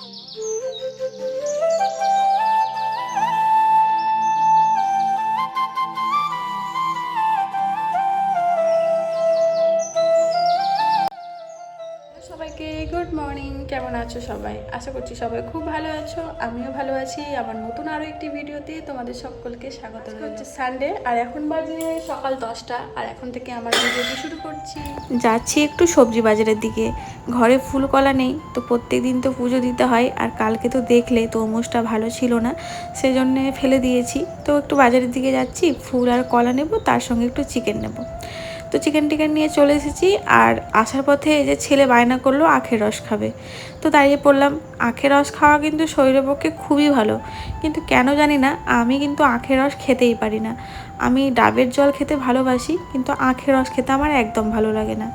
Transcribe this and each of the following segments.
Thank you. সবাইকে good morning কেমন আছো সবাই? আশা করছি সবাই খুব ভালো আছো। আমিও ভালো আছি। আমার নতুন আরও একটি ভিডিওতে তোমাদের সকলকে স্বাগত হচ্ছে সানডে আর এখন বাজে সকাল দশটা। আর এখন থেকে আমার ভিডিওটি শুরু করছি। যাচ্ছি একটু সবজি বাজারের দিকে। ঘরে ফুল কলা নেই তো প্রত্যেক দিন তো পুজো দিতে হয় আর কালকে তো দেখলে তরমুজটা ভালো ছিল না সেজন্যে ফেলে দিয়েছি। তো একটু বাজারের দিকে যাচ্ছি ফুল আর কলা নেব তার সঙ্গে একটু চিকেন নেব। তো চিকেন টিকেন নিয়ে চলে এসেছি আর আসার পথে এই যে ছেলে বায়না করল, আখের রস খাবে। তো দাঁড়িয়ে পড়লাম। আখের রস খাওয়া কিন্তু শরীরের পক্ষে খুবই ভালো। কিন্তু কেন জানি না, আমি কিন্তু আখের রস খেতেই পারি না। আমি ডাবের জল খেতে ভালোবাসি, কিন্তু আখের রস খেতে আমার একদম ভালো লাগে না।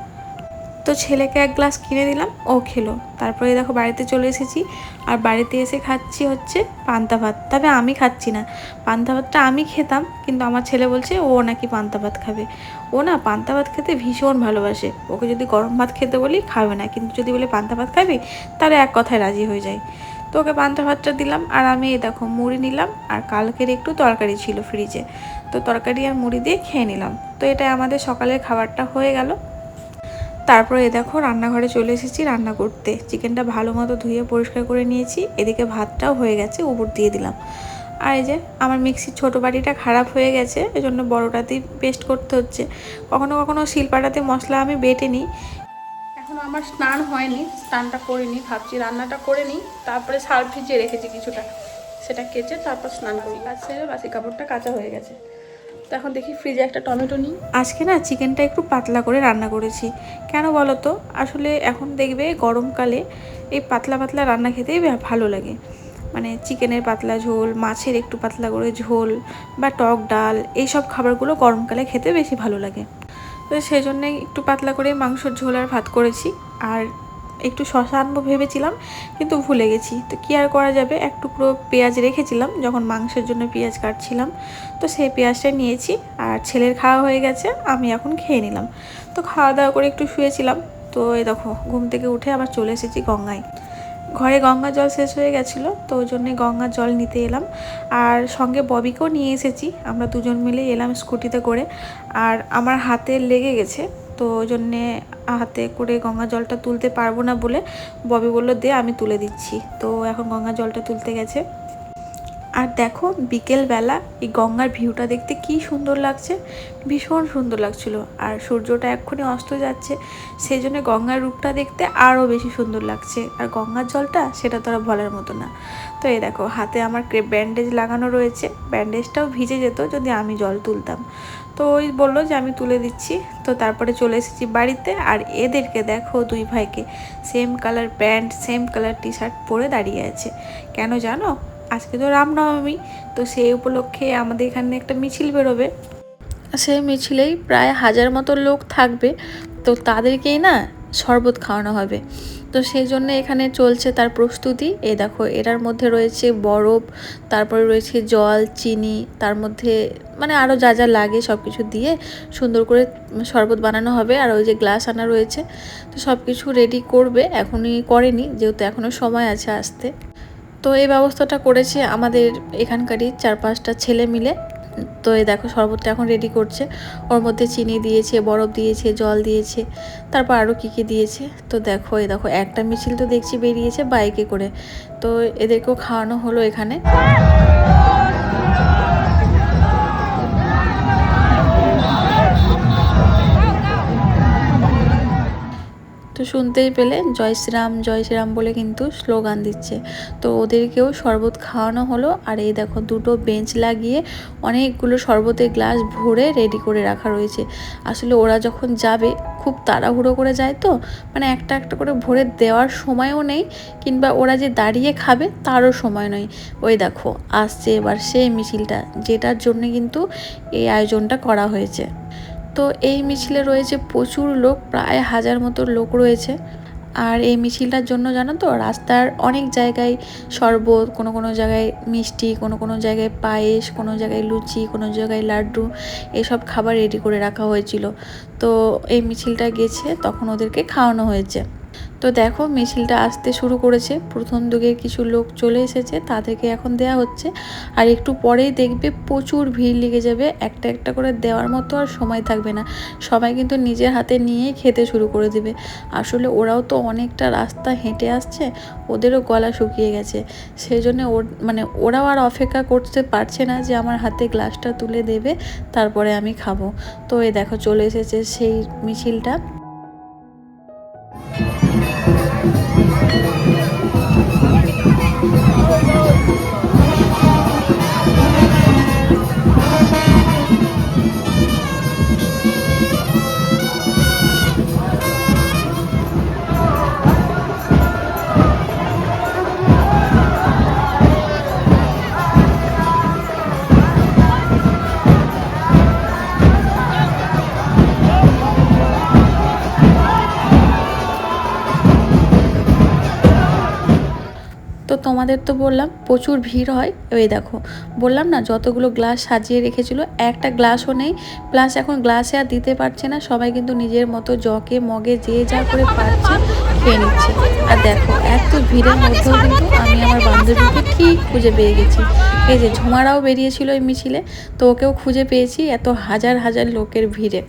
তো ছেলেকে এক গ্লাস কিনে দিলাম, ও খেলো। তারপরে দেখো বাড়িতে চলে এসেছি, আর বাড়িতে এসে খাচ্ছি হচ্ছে পান্তা ভাত। তবে আমি খাচ্ছি না। পান্তা ভাতটা আমি খেতাম, কিন্তু আমার ছেলে বলছে ও নাকি পান্তা ভাত খাবে। ও না পান্তা ভাত খেতে ভীষণ ভালোবাসে। ওকে যদি গরম ভাত খেতে বলি খাবে না, কিন্তু যদি বলে পান্তা ভাত খাবি, তাহলে এক কথায় রাজি হয়ে যায়। তো ওকে পান্তা ভাতটা দিলাম, আর আমি এই দেখো মুড়ি নিলাম, আর কালকের একটু তরকারি ছিল ফ্রিজে তো তরকারি আর মুড়ি দিয়ে খেয়ে নিলাম। তো এটা আমাদের সকালের খাবারটা হয়ে গেল। তারপরে এ দেখো রান্নাঘরে চলে এসেছি রান্না করতে। চিকেনটা ভালো মতো ধুয়ে পরিষ্কার করে নিয়েছি। এদিকে ভাতটাও হয়ে গেছে, উপর দিয়ে দিলাম। আর এই যে আমার মিক্সির ছোটো বাটিটা খারাপ হয়ে গেছে, এজন্য বড়োটাতেই পেস্ট করতে হচ্ছে। কখনো কখনো শিলপাটাতে মশলা আমি বেটে নিই। এখনও আমার স্নান হয়নি, স্নানটা করিনি, ভাবছি রান্নাটা করে নিই। তারপরে সার্ফ ভিজিয়ে রেখেছি কিছুটা। সেটা কেচে তারপর স্নান করি। কাজ সেরে বাসি কাপড়টা কাঁচা হয়ে গেছে। তো এখন দেখি ফ্রিজে একটা টমেটো নিই। আজকে না চিকেনটা একটু পাতলা করে রান্না করেছি। কেন বলো তো আসলে এখন দেখবে গরমকালে এই পাতলা পাতলা রান্না খেতেই ভালো লাগে। মানে চিকেনের পাতলা ঝোল, মাছের একটু পাতলা করে ঝোল বা টক ডাল এই সব খাবারগুলো গরমকালে খেতে বেশি ভালো লাগে। তো সেই জন্যে একটু পাতলা করে মাংসর ঝোল আর ভাত করেছি। আর একটু শশা আনব ভেবেছিলাম, কিন্তু ভুলে গেছি। তো কী আর করা যাবে? এক টুকরো পেঁয়াজ রেখেছিলাম, যখন মাংসের জন্য পেঁয়াজ কাটছিলাম। তো সেই পেঁয়াজটা নিয়েছি, আর ছেলের খাওয়া হয়ে গেছে, আমি এখন খেয়ে নিলাম। তো খাওয়া দাওয়া করে একটু শুয়েছিলাম। তো এই দেখো, ঘুম থেকে উঠে আবার চলে এসেছি গঙ্গায়। ঘরে গঙ্গা জল শেষ হয়ে গেছিল, তো ওই জন্যে গঙ্গার জল নিতে এলাম। আর সঙ্গে ববিকেও নিয়ে এসেছি, আমরা দুজন মিলে এলাম স্কুটিতে করে। আর আমার হাতে লেগে গেছে, তো ওই জন্যে হাতে করে গঙ্গা জলটা তুলতে পারব না বলে ববি বলল, দে, আমি তুলে দিচ্ছি। তো এখন গঙ্গা জলটা তুলতে গেছে। আর দেখো, বিকেলবেলা এই গঙ্গার ভিউটা দেখতে কি সুন্দর লাগছে, ভীষণ সুন্দর লাগছিল। আর সূর্যটা এক্ষুনি অস্ত যাচ্ছে, সেই জন্য গঙ্গার রূপটা দেখতে আরও বেশি সুন্দর লাগছে। আর গঙ্গার জলটা সেটা তো আর বলার মতো না। তো এই দেখো, হাতে আমার ব্যান্ডেজ লাগানো রয়েছে। ব্যান্ডেজটাও ভিজে যেত যদি আমি জল তুলতাম। তো ওই বলল যে আমি তুলে দিচ্ছি। তো তারপরে চলে এসেছি বাড়িতে আর এদেরকে দেখো দুই ভাইকে। Same colour pant same colour T shirt পরে দাঁড়িয়ে আছে। কেন জানো? আজকে তো রামনবমী, তো সেই উপলক্ষে আমাদের এখানে একটা মিছিল বেরোবে। সেই মিছিলেই প্রায় হাজার মতো লোক থাকবে। তো তাদেরকেই না শরবত খাওয়ানো হবে। তো সেই জন্য এখানে চলছে তার প্রস্তুতি। এ দেখো, এটার মধ্যে রয়েছে বরফ, তারপরে রয়েছে জল, চিনি, তার মধ্যে মানে আরও যা যা লাগে সব কিছু দিয়ে সুন্দর করে শরবত বানানো হবে। আর ওই যে গ্লাস আনা রয়েছে, তো সব কিছু রেডি করবে। এখনই করেনি, যেহেতু এখনও সময় আছে আসতে। তো এই ব্যবস্থাটা করেছে আমাদের এখানকারই চার পাঁচটা ছেলে মিলে। তো এই দেখো শরবতটা এখন রেডি করছে। ওর মধ্যে চিনি দিয়েছে, বরফ দিয়েছে, জল দিয়েছে, তারপর আরও কী কী দিয়েছে। তো দেখো, এই দেখো, একটা মিছিল তো দেখছি বেরিয়েছে বাইকে করে। তো এদেরকেও খাওয়ানো হলো এখানে। তো শুনতেই পেলে, জয় শ্রীরাম জয় শ্রীরাম বলে কিন্তু স্লোগান দিচ্ছে। তো ওদেরকেও শরবত খাওয়ানো হলো, আর এই দেখো দুটো বেঞ্চ লাগিয়ে অনেকগুলো শরবতের গ্লাস ভরে রেডি করে রাখা রয়েছে। আসলে ওরা যখন যাবে, খুব তাড়াহুড়ো করে যায় তো মানে একটা একটা করে ভরে দেওয়ার সময়ও নেই, কিংবা ওরা যে দাঁড়িয়ে খাবে তারও সময় নয়। ওই দেখো, আসছে এবার সেই মিছিলটা, যেটার জন্য কিন্তু এই আয়োজনটা করা হয়েছে। তো এই মিছিলে রয়েছে প্রচুর লোক, প্রায় হাজার মতো লোক রয়েছে। আর এই মিছিলটার জন্য জানো তো, রাস্তার অনেক জায়গায় শরবত, কোনো কোনো জায়গায় মিষ্টি, কোনো কোনো জায়গায় পায়েস, কোনো জায়গায় লুচি, কোনো জায়গায় লাড্ডু, এসব খাবার রেডি করে রাখা হয়েছিল। তো এই মিছিলটা গেছে, তখন ওদেরকে খাওয়ানো হয়েছে। তো দেখো, মিছিলটা আসতে শুরু করেছে। প্রথম দিকে কিছু লোক চলে এসেছে, তাদেরকে এখন দেয়া হচ্ছে। আর একটু পরেই দেখবে প্রচুর ভিড় লেগে যাবে। একটা একটা করে দেওয়ার মতো আর সময় থাকবে না। সবাই কিন্তু নিজের হাতে নিয়েই খেতে শুরু করে দেবে। আসলে ওরাও তো অনেকটা রাস্তা হেঁটে আসছে, ওদেরও গলা শুকিয়ে গেছে। সেই জন্য ওর মানে ওরাও আর অপেক্ষা করতে পারছে না যে আমার হাতে গ্লাসটা তুলে দেবে, তারপরে আমি খাব। তো এ দেখো, চলে এসেছে সেই মিছিলটা। 頑張れ! তো তোমাদের তো বললাম প্রচুর ভিড় হয়। ওই দেখো, বললাম না যতগুলো গ্লাস সাজিয়ে রেখেছিল, একটা গ্লাসও নেই। প্লাস এখন গ্লাসে আর দিতে পারছে না, সবাই কিন্তু নিজের মতো জকে, মগে যে যা করে পারছে খেয়ে নিচ্ছে। আর দেখো, এত ভিড়ের মধ্যেও কিন্তু আমি আমার বান্ধবীকে ঠিক খুঁজে পেয়ে গেছি। এই যে ঝুমারাও বেরিয়েছিল এই মিছিলে, তো ওকেও খুঁজে পেয়েছি এত হাজার হাজার লোকের ভিড়ে।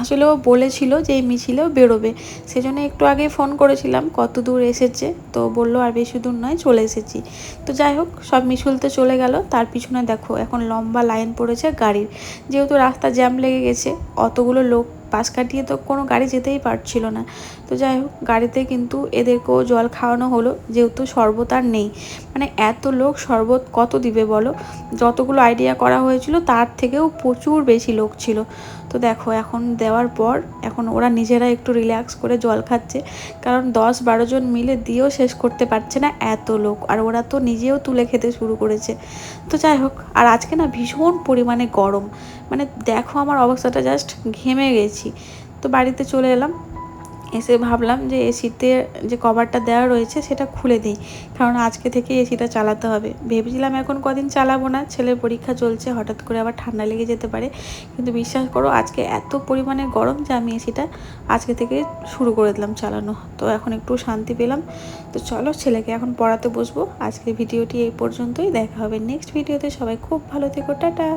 আসলে ও বলেছিল যে এই মিছিলেও বেরোবে। সেজন্য একটু আগে ফোন করেছিলাম, কত দূর এসেছে? তো বলল, আর বেশি দূর নয়, চলে এসেছি। তো যাই হোক, সব মিছিল তো চলে গেল। তার পিছনে দেখো, এখন লম্বা লাইন পড়েছে গাড়ির। যেহেতু রাস্তা জ্যাম লেগে গেছে, অতগুলো লোক পাশ কাটিয়ে তো কোনো গাড়ি যেতেই পারছিল না। তো যাই হোক, গাড়িতে কিন্তু এদেরকেও জল খাওয়ানো হলো, যেহেতু শরবত আর নেই। মানে এত লোক শরবত কত দিবে বলো? যতগুলো আইডিয়া করা হয়েছিল, তার থেকেও প্রচুর বেশি লোক ছিল। তো দেখো, এখন দেওয়ার পর, এখন ওরা নিজেরা একটু রিল্যাক্স করে জল খাচ্ছে। কারণ দশ বারো জন মিলে দিয়েও শেষ করতে পারছে না এত লোক। আর ওরা তো নিজেও তুলে খেতে শুরু করেছে। তো যাই হোক, আর আজকে না ভীষণ পরিমাণে গরম। মানে দেখো আমার অবস্থাটা জাস্ট ঘেমে গেছি। তো বাড়িতে চলে এলাম, এসে ভাবলাম যে এসিতে যে কভারটা দেওয়া রয়েছে সেটা খুলে দিই, কারণ আজকে থেকে এসিটা চালাতে হবে। ভেবেছিলাম এখন কদিন চালাবো না, ছেলের পরীক্ষা চলছে, হঠাৎ করে আবার ঠান্ডা লেগে যেতে পারে। কিন্তু বিশ্বাস করো, আজকে এত পরিমাণে গরম যে আমি এসিটা আজকে থেকে শুরু করে দিলাম চালানো। তো এখন একটু শান্তি পেলাম। তো চলো ছেলেকে এখন পড়াতে বসবো। আজকে ভিডিওটি এই পর্যন্তই। দেখা হবে নেক্সট ভিডিওতে সবাই খুব ভালো থেকো। টাটা।